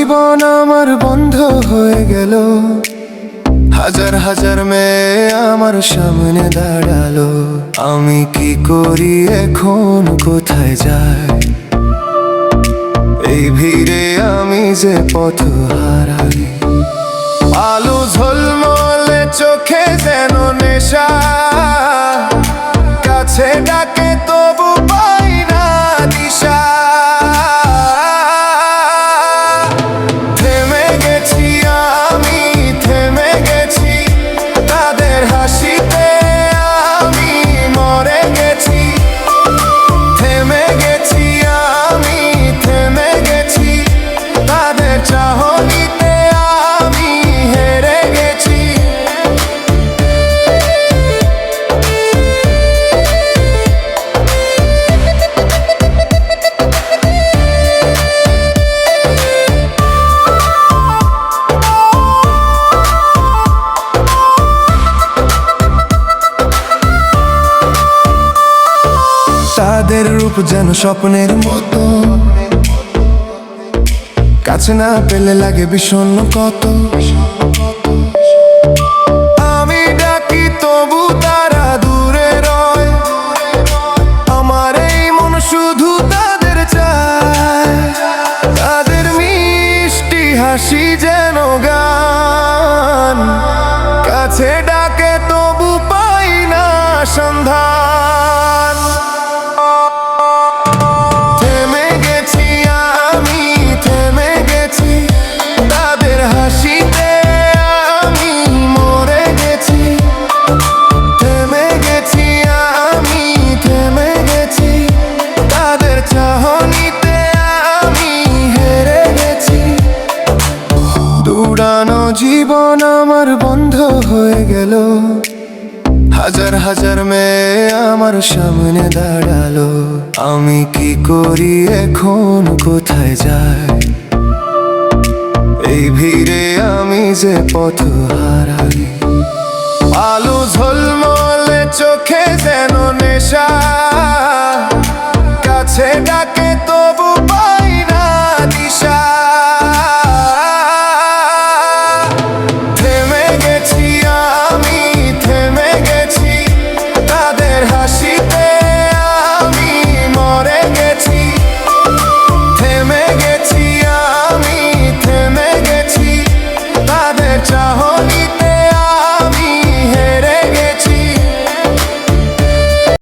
জীবন আমার বন্ধ হয়ে গেল। হাজার হাজার মেয়ে আমার সামনে দাঁড়াল। আমি কি করি এখন? কোথায় যাই? এই ভিড়ে আমি যে পথ হারাই। আলো ঝলমলে চোখে যেন নেশা। কাছে ডাকে তাদের রূপ যেন স্বপ্নের মতো। কাছে না পেলে লাগে বিষণ্ণ কত। আমি ডাকি, তবু তারা দূরে রয়। আমার এই মন শুধু তাদের চায়। তাদের মিষ্টি হাসি যেন গান। কাছে ডাকে, তবু পাই না সন্ধান। চাহনিতে আমি হেরে গেছি। দৌড়ানো জীবন আমার বন্ধ হয়ে গেল। হাজার হাজার মেয়ে আমার সামনে দাঁড়াল। আমি কি করি এখন? কোথায় যাই? এই ভিড়ে আমি যে পথ হারাই।